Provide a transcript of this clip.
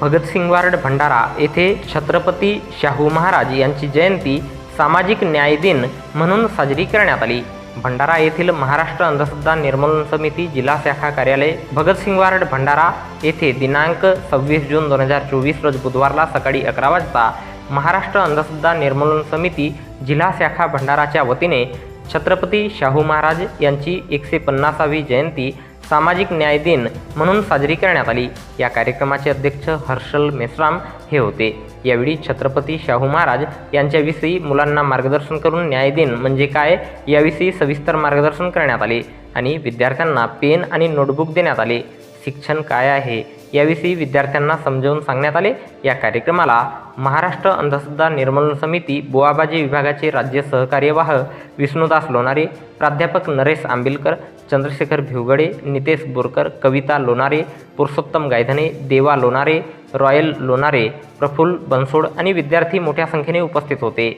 Bhagat Singh ward Bhandara येथे छत्रपती शाहू महाराज यांची जयंती सामाजिक न्याय दिन म्हणून साजरी करण्यात आली. भंडारा येथील महाराष्ट्र अंधश्रद्धा निर्मूलन समिती जिल्हा शाखा कार्यालय भगतसिंग वार्ड भंडारा येथे दिनांक सव्वीस जून दोन हजार चोवीस रोज बुधवारला सकाळी अकरा वाजता महाराष्ट्र अंधश्रद्धा निर्मूलन समिती जिल्हा शाखा भंडाराच्या वतीने छत्रपती शाहू महाराज यांची एकशे पन्नासावी जयंती सामाजिक न्याय दिन म्हणून साजरी करण्यात आली. या कार्यक्रमाचे अध्यक्ष हर्षल मेश्राम हे होते. यावेळी छत्रपती शाहू महाराज यांच्याविषयी मुलांना मार्गदर्शन करून न्याय दिन म्हणजे काय याविषयी सविस्तर मार्गदर्शन करण्यात आले आणि विद्यार्थ्यांना पेन आणि नोटबुक देण्यात आले. शिक्षण काय आहे याविषयी विद्यार्थ्यांना समजावून सांगण्यात आले. या कार्यक्रमाला महाराष्ट्र अंधश्रद्धा निर्मूलन समिती बुवाबाजी विभागाचे राज्य सहकार्यवाह विष्णुदास लोणारे प्राध्यापक नरेश आंबिलकर चंद्रशेखर भिवगडे नितेश बोरकर कविता लोणारे पुरुषोत्तम गायधने देवा लोणारे रॉयल लोणारे प्रफुल्ल बनसोड आणि विद्यार्थी मोठ्या संख्येने उपस्थित होते.